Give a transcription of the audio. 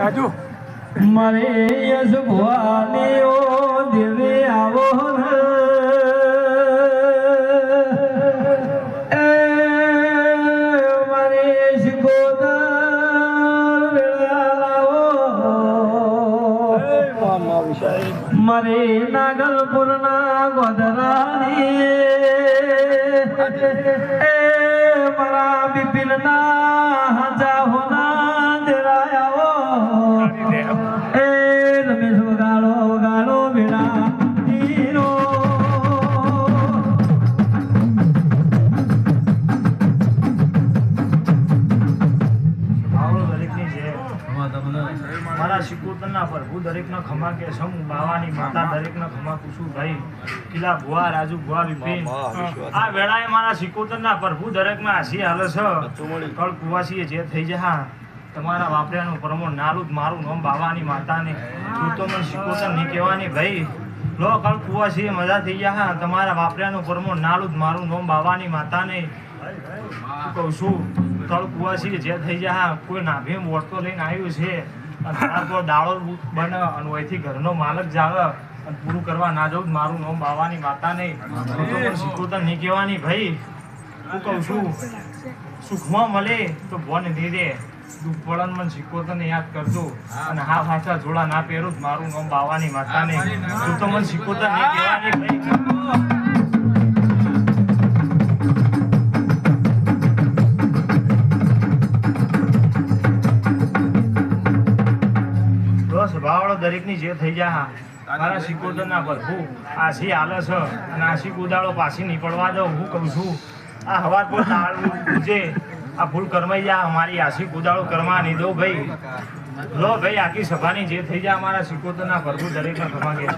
રાજુ મારે યશ ભવાની ઓ દિવે આવો ને. એ મારે શિકોતર વેળા લાવો. મારે નાગલપુરના ગોધરાની એ મારા બિપિનના મારા શિકોતરના પ્રભુ દરેકનો ખમા કે સમ બાવાની માતા દરેકનો ખમા કુસુ ભાઈ કિલા ભુવા રાજુ ભુવા વિપિન. આ વેળાએ મારા શિકોતરના પ્રભુ દરેકમાં હાસી હાલે છે. કળ કુવાસીએ જે થઈ જહા તમારા વાપર્યાનું પ્રમોણ જ મારું નામ બાવાની માતાને. તું તો મને શિકોતર નહીં કહેવાની ભાઈ. લો કળ કુવાસીએ મજા થઈ જહા તમારા વાપર્યાનું પ્રમોણ નાલું મારું નામ બાવાની માતાને. હું કહું છું કળ કુવાસી જે થઈ જા કોઈ નાભે મોરતો લઈને આવ્યું છે. પર દાળો બને અને ઓયથી ઘરનો માલક જાવે અને પૂરું કરવા ના જવું મારું નોમ બાવાની માતા નહીં. તો નહીં કહેવાની. ભાઈ, હું કહું છું, સુખમાં મળે તો બોન દે દુઃખ પડન મને શીખવતા ને યાદ કરજો. અને હા ભાષા જોડા ના પહેરું મારું નામ બાવાની માતા નહીં. તું તો મને શીખવતા નહીં કહેવાની, ભાઈ. ભાવડો દરેકની જે થઈ જાય મારા શિકોદર ના આશી હાલે છે અને આસી કુદાળો પાછી નીકળવા દઉં. હું કહું છું, આ હવાર પર તાળું જે આ ભૂલ કરમાઈ જા, અમારી આસી કુદાળો કરવા નહીં દો ભાઈ. લો ભાઈ, આખી સભાની જે થઈ જાય અમારા શિકોદર ના પ્રભુ દરેકના ખમા કે છે